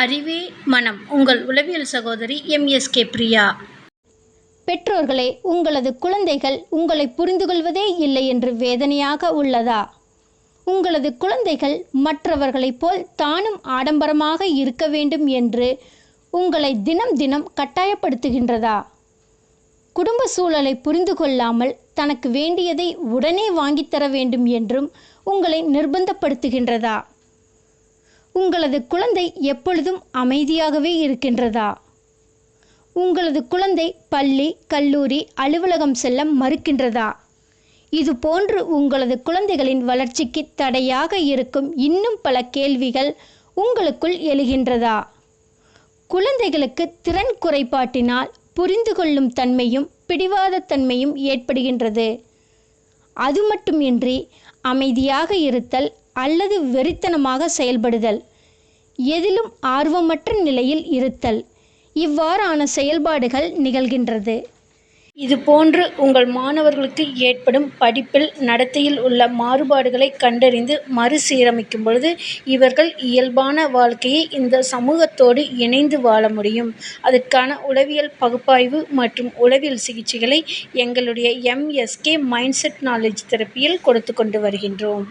அறிவே மனம். உங்கள் உளவியல் சகோதரி எம்எஸ்கே பிரியா. பெற்றோர்களே உங்களது குழந்தைகள் உங்களை புரிந்து கொள்வதே இல்லை என்று வேதனையாக உள்ளதா? உங்களது குழந்தைகள் மற்றவர்களைப் போல் தானும் ஆடம்பரமாக இருக்க வேண்டும் என்று உங்களை தினம் தினம் கட்டாயப்படுத்துகின்றதா? குடும்ப சூழலை புரிந்து கொள்ளாமல் தனக்கு வேண்டியதை உடனே வாங்கித்தர வேண்டும் என்றும் உங்களை நிர்பந்தப்படுத்துகின்றதா? உங்களது குழந்தை எப்பொழுதும் அமைதியாகவே இருக்கின்றதா? உங்களது குழந்தை பள்ளி கல்லூரி அலுவலகம் செல்ல மறுக்கின்றதா? இது போன்று உங்களது குழந்தைகளின் வளர்ச்சிக்கு தடையாக இருக்கும் இன்னும் பல கேள்விகள் உங்களுக்குள் எழுகின்றதா? குழந்தைகளுக்கு திறன் குறைபாட்டினால் புரிந்து கொள்ளும் தன்மையும் பிடிவாத தன்மையும் ஏற்படுகின்றது. அது மட்டுமின்றி அமைதியாக இருத்தல் அல்லது வெறித்தனமாக செயல்படுதல். எதிலும் ஆர்வமற்ற நிலையில் இருத்தல். இவ்வாறான செயல்பாடுகள் நிகழ்கின்றது. இது போன்று உங்கள் மாணவர்களுக்கு ஏற்படும் படிப்பில் நடத்தையில் உள்ள மாறுபாடுகளை கண்டறிந்து மறுசீரமைக்கும் பொழுது இவர்கள் இயல்பான வாழ்க்கையை இந்த சமூகத்தோடு இணைந்து வாழ முடியும். அதற்கான உளவியல் பகுப்பாய்வு மற்றும் உளவியல் சிகிச்சைகளை எங்களுடைய எம்எஸ்கே மைண்ட் செட் நாலேஜ் தெரப்பியில் கொடுத்து கொண்டு வருகின்றோம்.